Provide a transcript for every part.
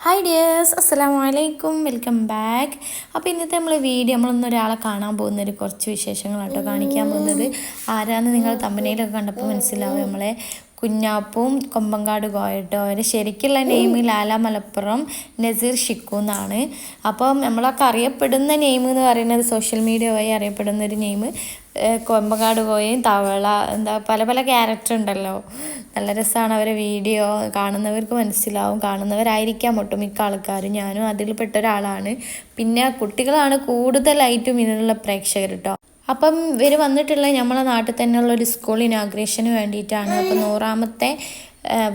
Hi dears അസ്സലാമു അലൈക്കും welcome back അപ്പോൾ ഇന്നത്തെ നമ്മൾ വീഡിയോ നമ്മളൊന്നും ഒരാളെ കാണാൻ പോകുന്ന ഒരു കുറച്ച് വിശേഷങ്ങളാട്ടോ കാണിക്കാൻ പോകുന്നത്. ആരാന്ന് നിങ്ങൾ തമ്പനയിലൊക്കെ കണ്ടപ്പോൾ മനസ്സിലാവും നമ്മളെ കുഞ്ഞാപ്പും കൊമ്പങ്കാട് കോയട്ടോ അവരെ ശരിക്കുള്ള നെയിം ലാല മലപ്പുറം നസീർ ഷിക്കു എന്നാണ്. അപ്പം നമ്മളൊക്കെ അറിയപ്പെടുന്ന നെയിം എന്ന് പറയുന്നത് സോഷ്യൽ മീഡിയ വഴി അറിയപ്പെടുന്ന ഒരു നെയിം കൊമ്പങ്കാട് കോയയും തവള എന്താ പല പല ക്യാരക്ടർ ഉണ്ടല്ലോ. നല്ല രസമാണ് അവരെ വീഡിയോ കാണുന്നവർക്ക് മനസ്സിലാവും. കാണുന്നവരായിരിക്കാം ഒട്ടുമിക്ക ആൾക്കാരും. ഞാനും അതിൽപ്പെട്ട പെട്ട ഒരാളാണ്. പിന്നെ കുട്ടികളാണ് കൂടുതലായിട്ടും ഇതിനുള്ള പ്രേക്ഷകർ കേട്ടോ അപ്പം ഇവർ വന്നിട്ടുള്ള നമ്മളെ നാട്ടിൽ തന്നെയുള്ള ഒരു സ്കൂൾ ഇനാഗ്രേഷന് വേണ്ടിയിട്ടാണ്. അപ്പം നൂറാമത്തെ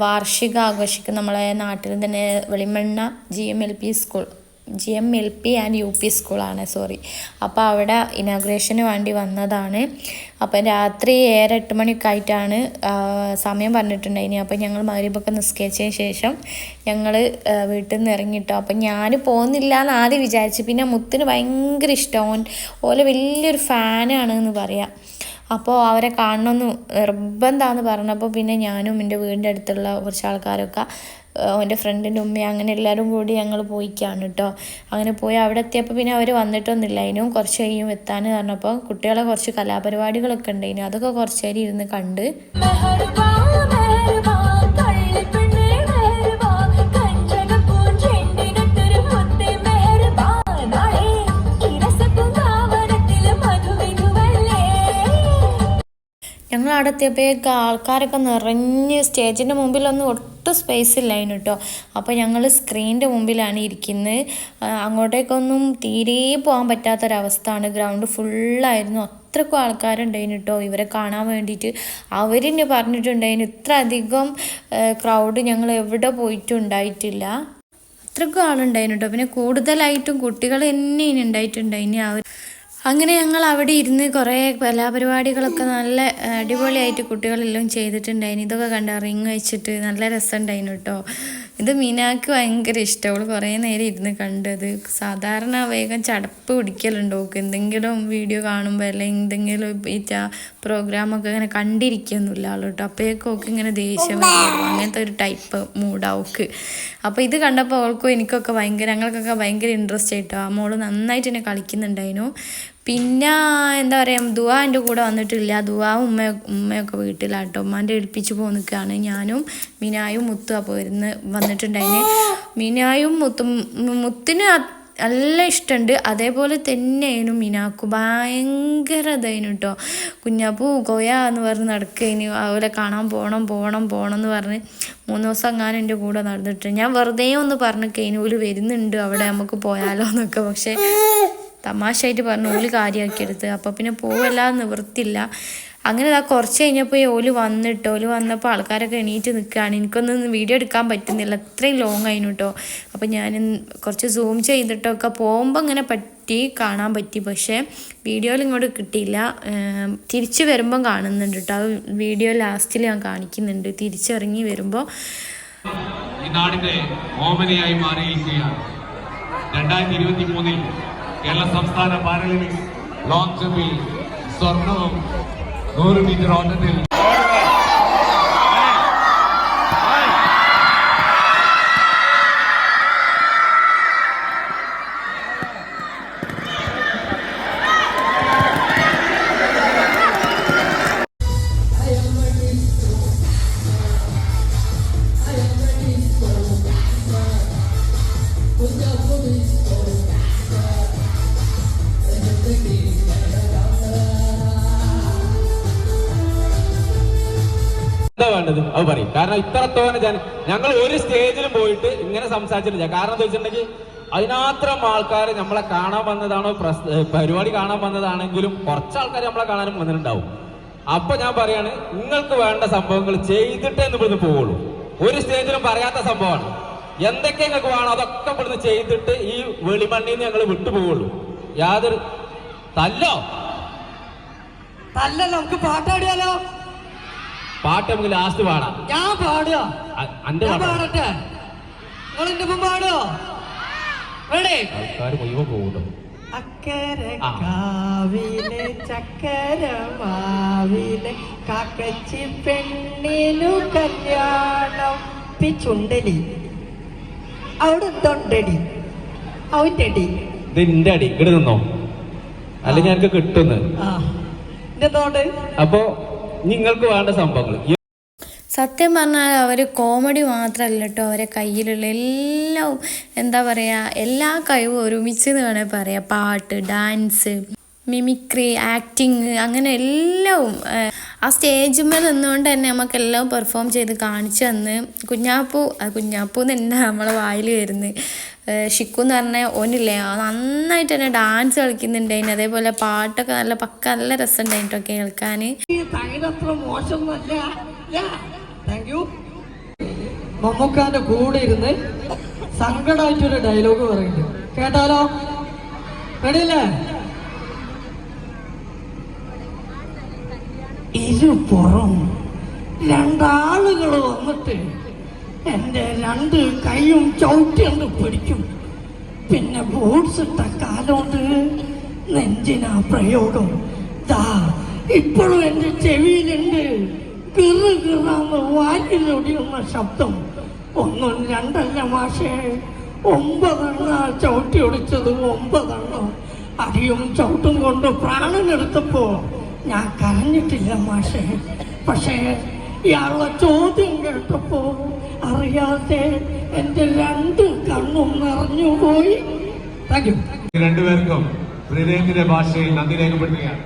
വാർഷിക ആഘോഷിക്കും നമ്മളെ നാട്ടിൽ തന്നെ Velimanna G M L P school G M L P and U P സ്കൂളാണ് സോറി. അപ്പോൾ അവിടെ ഇനാഗ്രേഷന് വേണ്ടി വന്നതാണ്. അപ്പം രാത്രി ഏഴര എട്ട് മണിയൊക്കെ ആയിട്ടാണ് സമയം പറഞ്ഞിട്ടുണ്ടായിനി. അപ്പം ഞങ്ങൾ മകരീബൊക്കെ നിസ്കരിച്ചതിന് ശേഷം ഞങ്ങൾ വീട്ടിൽ നിന്ന് ഇറങ്ങിട്ടോ. അപ്പം ഞാൻ പോകുന്നില്ല എന്ന് ആദ്യം വിചാരിച്ചു. പിന്നെ മുത്തിന് ഭയങ്കര ഇഷ്ടം. ഓൻ ഓലെ വലിയൊരു ഫാനാണ് എന്ന് പറയാം. അപ്പോൾ അവരെ കാണണമെന്ന് നിർബന്ധമാണെന്ന് പറഞ്ഞപ്പോൾ പിന്നെ ഞാനും എന്റെ വീടിന്റെ അടുത്തുള്ള കുറച്ച് ആൾക്കാരൊക്കെ എന്റെ ഫ്രണ്ടിന്റെ ഉമ്മ അങ്ങനെ എല്ലാവരും കൂടി ഞങ്ങൾ പോയിക്കാണ് കേട്ടോ. അങ്ങനെ പോയി അവിടെ എത്തിയപ്പോൾ പിന്നെ അവർ വന്നിട്ടൊന്നുമില്ല. അതിനും കുറച്ച് കഴിയും എത്താൻ പറഞ്ഞപ്പോൾ കുട്ടികളെ കുറച്ച് കലാപരിപാടികളൊക്കെ ഉണ്ടായിരുന്നു അതൊക്കെ കുറച്ച് നേരം ഇരുന്ന് കണ്ട്. ഞങ്ങൾ അവിടെ എത്തിയപ്പോഴേക്ക് ആൾക്കാരൊക്കെ നിറഞ്ഞ് സ്റ്റേജിന്റെ മുമ്പിലൊന്നും ഒട്ടും സ്പേസ് ഇല്ലായിരുന്നു കേട്ടോ. അപ്പോൾ ഞങ്ങൾ സ്ക്രീനിന്റെ മുമ്പിലാണ് ഇരിക്കുന്നത്. അങ്ങോട്ടേക്കൊന്നും തീരെ പോകാൻ പറ്റാത്തൊരവസ്ഥയാണ്. ഗ്രൗണ്ട് ഫുള്ളായിരുന്നു അത്രക്കും ആൾക്കാരുണ്ടായിരുന്നു കേട്ടോ. ഇവരെ കാണാൻ വേണ്ടിയിട്ട്. അവരിന് പറഞ്ഞിട്ടുണ്ടായിരുന്നു ഇത്ര അധികം ക്രൗഡ് ഞങ്ങൾ എവിടെ പോയിട്ടും ഉണ്ടായിട്ടില്ല അത്രക്കും ആളുണ്ടായിരുന്നു കേട്ടോ. പിന്നെ കൂടുതലായിട്ടും കുട്ടികൾ തന്നെ ഇനി ഉണ്ടായിട്ടുണ്ടായിനി. അവർ അങ്ങനെ ഞങ്ങൾ അവിടെ ഇരുന്ന് കുറേ കലാപരിപാടികളൊക്കെ നല്ല അടിപൊളിയായിട്ട് കുട്ടികളെല്ലാം ചെയ്തിട്ടുണ്ടായിന്. ഇതൊക്കെ കണ്ട റിങ് വെച്ചിട്ട് നല്ല രസമുണ്ടായിരുന്നു കേട്ടോ. ഇത് മീനാക്ക് ഭയങ്കര ഇഷ്ടം. അവൾ കുറേ നേരം ഇരുന്ന് കണ്ടത്. സാധാരണ വേഗം ചടപ്പ് പിടിക്കലുണ്ട് ഓക്ക്. എന്തെങ്കിലും വീഡിയോ കാണുമ്പോൾ അല്ലെങ്കിൽ എന്തെങ്കിലും ഈ പ്രോഗ്രാമൊക്കെ ഇങ്ങനെ കണ്ടിരിക്കുന്നില്ല ആൾ കേട്ടോ. ഓക്ക് ഇങ്ങനെ ദേഷ്യം വരും. അങ്ങനത്തെ ഒരു ടൈപ്പ് മൂഡാവുക്ക് അപ്പോൾ ഇത് കണ്ടപ്പോൾ അവൾക്കും എനിക്കൊക്കെ ഭയങ്കര ഞങ്ങൾക്കൊക്കെ ഭയങ്കര ഇൻട്രസ്റ്റ് ആയിട്ടോ. ആ മോൾ നന്നായിട്ട് എന്നെ കളിക്കുന്നുണ്ടായിരുന്നു പിന്നെ എന്താ പറയുക ദുവ എന്റെ കൂടെ വന്നിട്ടില്ല. ദുവ ഉമ്മ ഉമ്മയൊക്കെ വീട്ടിലാട്ടോ. ഉമ്മാന്റെ ഏൽപ്പിച്ച് പോയി നിൽക്കുകയാണ് ഞാനും മിനായും മുത്തും അപ്പോൾ ഇരുന്ന് വന്നിട്ടുണ്ടായിന്. മിനായും മുത്തും മുത്തിന് നല്ല ഇഷ്ടമുണ്ട് അതേപോലെ തന്നെയായിരുന്നു മിനാക്കു. ഭയങ്കര ഇതായിരുന്നു കേട്ടോ കുഞ്ഞാപ്പൂ കൊയ എന്ന് പറഞ്ഞ് നടക്കുകയിന് അതുപോലെ കാണാൻ പോകണം പോകണം പോകണം എന്ന് പറഞ്ഞ് മൂന്ന് ദിവസം അങ്ങനെ എന്റെ കൂടെ നടന്നിട്ട്. ഞാൻ വെറുതെ ഒന്ന് പറഞ്ഞു കഴിഞ്ഞു ഒരു വരുന്നുണ്ട്. അവിടെ നമുക്ക് പോയാലോ എന്നൊക്കെ. പക്ഷേ തമാശയായിട്ട് പറഞ്ഞു ഓൽ കാര്യമാക്കിയെടുത്ത് അപ്പോൾ പിന്നെ പോവല്ലാതെ നിവൃത്തില്ല അങ്ങനെ ഇതാ കുറച്ച് കഴിഞ്ഞപ്പോൾ ഓൽ വന്നിട്ട് ഓൽ വന്നപ്പോൾ ആൾക്കാരൊക്കെ എണീറ്റ് നിൽക്കുകയാണ് എനിക്കൊന്നും വീഡിയോ എടുക്കാൻ പറ്റുന്നില്ല. അത്രയും ലോങ് ആയിരുന്നു കേട്ടോ അപ്പോൾ ഞാൻ കുറച്ച് സൂം ചെയ്തിട്ടൊക്കെ പോകുമ്പോൾ ഇങ്ങനെ പറ്റി കാണാൻ പറ്റി. പക്ഷേ വീഡിയോയിൽ ഇങ്ങോട്ട് കിട്ടിയില്ല. തിരിച്ചു വരുമ്പം കാണുന്നുണ്ട് കേട്ടോ അത് വീഡിയോ ലാസ്റ്റിൽ ഞാൻ കാണിക്കുന്നുണ്ട്. തിരിച്ചിറങ്ങി വരുമ്പോൾ ഈ നാടിന്റെ ഓമനയായി മാറിയിരിക്കുകയാണ്. രണ്ടായിരത്തി ഇരുപത്തി മൂന്നിൽ കേരള സംസ്ഥാന പാരലിമ്പിക്സ് ലോങ് ജമ്പിൽ സ്വർണവും നൂറ് മീറ്റർ ഓട്ടത്തിൽ വേണ്ടത് അത് പറയും. കാരണം ഇത്രത്തോനെ ജന ഞങ്ങൾ ഒരു സ്റ്റേജിലും പോയിട്ട് ഇങ്ങനെ സംസാരിച്ചിട്ടില്ല. കാരണം എന്താ വെച്ചിട്ടുണ്ടെങ്കിൽ അതിനാത്രം ആൾക്കാർ നമ്മളെ കാണാൻ വന്നതാണോ പരിപാടി കാണാൻ വന്നതാണെങ്കിലും കുറച്ച് ആൾക്കാർ നമ്മളെ കാണാനും വന്നിട്ടുണ്ടാവും. അപ്പൊ ഞാൻ പറയാണ് നിങ്ങൾക്ക് വേണ്ട സംഭവങ്ങൾ ചെയ്തിട്ടേ ഇവിടുന്ന് പോവുള്ളൂ. ഒരു സ്റ്റേജിലും പറയാത്ത സംഭവമാണ്. എന്തൊക്കെ നിങ്ങൾക്ക് വേണം അതൊക്കെ ഇവിടുന്ന് ചെയ്തിട്ട് ഈ വെളിമണ്ണിൽ നിന്ന് ഞങ്ങൾ വിട്ടുപോവുള്ളൂ യാതൊരു തല്ലോ. തല്ല നമുക്ക് പാട്ടാടിയാലോ പാട്ട് നമുക്ക് ലാസ്റ്റ് പാടാം. ഞാൻ പാടുക. അന്റെ പാടട്ടെ? നിങ്ങൾ എന്റെ ഒപ്പം പാടുവോ? റെഡി ആൾക്കാർ മുഴുവൻ പോകുന്നു അക്കരെ ആ. കാവിലെ ചക്കര മാവിലെ കാക്കച്ചി പെണ്ണിനു കല്യാണം. പി ചുണ്ടലി അവിടെ എന്തുണ്ടടി? അവന്റെ അടി. ഇത് എന്റെ അടി ഇങ്ങോട്ട് നിന്നോ അല്ലെങ്കിൽ എനിക്ക് കിട്ടുന്നു അപ്പോ നിങ്ങൾക്ക് വേണ്ട സംഭവങ്ങൾ. സത്യം പറഞ്ഞാൽ അവർ കോമഡി മാത്രമല്ല കേട്ടോ അവരെ കയ്യിലുള്ള എല്ലാം എന്താ പറയുക എല്ലാ കഴിവും ഒരുമിച്ച് എന്ന് വേണേൽ പറയാം. പാട്ട് ഡാൻസ് മിമിക്രി ആക്ടിങ് അങ്ങനെ എല്ലാം ഏഹ്, ആ സ്റ്റേജിന്മേൽ നിന്നുകൊണ്ട് തന്നെ നമുക്കെല്ലാം പെർഫോം ചെയ്ത് കാണിച്ചു തന്ന്. കുഞ്ഞാപ്പു കുഞ്ഞാപ്പു എന്ന് തന്നെ നമ്മളെ വായിൽ വരുന്നത്? ഷിക്കു എന്ന് പറഞ്ഞാൽ ഓനില്ലേ നന്നായിട്ട് തന്നെ ഡാൻസ് കളിക്കുന്നുണ്ടായിന് അതേപോലെ പാട്ടൊക്കെ നല്ല പക്ക നല്ല രസമുണ്ടായിട്ടോ കേൾക്കാൻ. മമ്മൂക്കാന്റെ കൂടെ ഇരുന്ന് സങ്കടമായിട്ടൊരു ഡയലോഗ് പറയുന്നു കേട്ടാലോ? റെഡിയല്ലേ ഇരുപുറം രണ്ടാളുകൾ വന്നിട്ട് എന്റെ രണ്ട് കൈയും ചവിട്ടിയൊന്ന് പിടിക്കും. പിന്നെ ബൂട്ട്സ് ഇട്ട കാലോണ്ട് നെഞ്ചിനാ പ്രയോഗം. ദാ ഇപ്പോഴും എന്റെ ചെവിയിലുണ്ട്. കിറു കിറാന്ന് വാരിലൊടിയുന്ന ശബ്ദം. ഒന്നും രണ്ടല്ല മാഷേ ഒമ്പതെണ്ണ ചവിട്ടി ഒടിച്ചത് ഒമ്പതെണ്ണം. അടിയും ചവിട്ടും കൊണ്ട് പ്രാണനെടുത്തപ്പോ ഞാൻ കരഞ്ഞിട്ടില്ല മാഷേ. പക്ഷേ ഇയാളുടെ ചോദ്യം കേട്ടപ്പോ അറിയാതെ എന്റെ രണ്ട് കണ്ണും നിറഞ്ഞുപോയി. രണ്ടുപേർക്കും ഹൃദയത്തിന്റെ ഭാഷയിൽ നന്ദി രേഖപ്പെടുത്തുകയാണ്.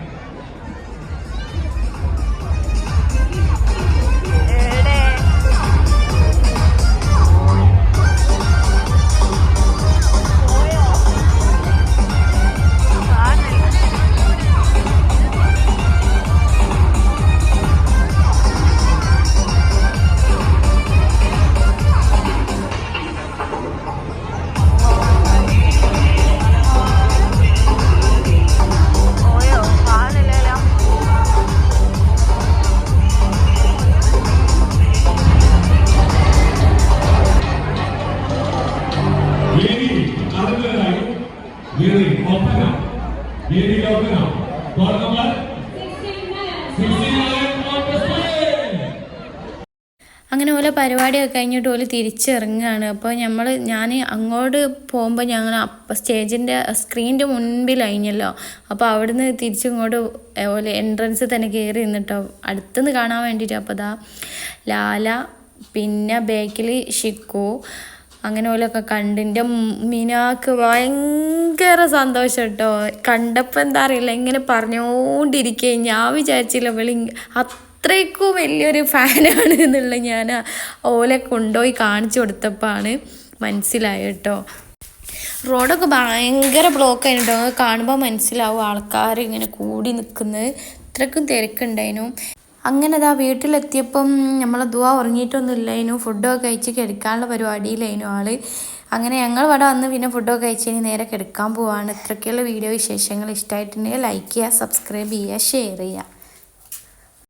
അങ്ങനെ പോലെ പരിപാടിയൊക്കെ കഴിഞ്ഞിട്ട് ഓൽ തിരിച്ചിറങ്ങുകയാണ് അപ്പോൾ നമ്മൾ ഞാൻ അങ്ങോട്ട് പോകുമ്പോൾ ഞങ്ങൾ അപ്പം സ്റ്റേജിന്റെ സ്ക്രീനിന്റെ മുൻപിലായിഞ്ഞല്ലോ. അപ്പോൾ അവിടുന്ന് തിരിച്ചിങ്ങോട്ട് ഓലെ എൻട്രൻസ് തന്നെ കയറി നിന്നിട്ടോ. അടുത്തുനിന്ന് കാണാൻ വേണ്ടിയിട്ട് അപ്പോൾ ദാ ലാല പിന്നെ ബേക്കിൽ ഷിക്കു അങ്ങനെ ഓലൊക്കെ കണ്ട് എന്റെ മിനാക്ക് ഭയങ്കര സന്തോഷം കേട്ടോ കണ്ടപ്പോൾ എന്താ അറിയില്ല ഇങ്ങനെ പറഞ്ഞുകൊണ്ടിരിക്കേ ഞാൻ വിചാരിച്ചില്ല വിളി അത്രയ്ക്കും വലിയൊരു ഫാനാണ് എന്നുള്ള ഞാൻ ഓലെ കൊണ്ടുപോയി കാണിച്ചു കൊടുത്തപ്പോഴാണ് മനസ്സിലായി കേട്ടോ റോഡൊക്കെ ഭയങ്കര ബ്ലോക്ക് ആയിട്ടോ കാണുമ്പോൾ മനസ്സിലാവും ആൾക്കാർ ഇങ്ങനെ കൂടി നിൽക്കുന്നത്. ഇത്രക്കും തിരക്കുണ്ടായിരുന്നു അങ്ങനെ അതാ വീട്ടിലെത്തിയപ്പം നമ്മൾ ദുവാ ഉറങ്ങിയിട്ടൊന്നും ഇല്ലായിരുന്നു ഫുഡൊക്കെ കഴിച്ച് കിടക്കാനുള്ള പരിപാടിയിലായിരുന്നു ആൾ. അങ്ങനെ ഞങ്ങൾ ഇവിടെ വന്ന് പിന്നെ ഫുഡൊക്കെ കഴിച്ച് ഇനി നേരെ കിടക്കാൻ പോവാണ്. ഇത്രയ്ക്കുള്ള വീഡിയോ വിശേഷങ്ങൾ ഇഷ്ടമായിട്ടുണ്ടെങ്കിൽ ലൈക്ക് ചെയ്യുക സബ്സ്ക്രൈബ് ചെയ്യുക ഷെയർ ചെയ്യുക.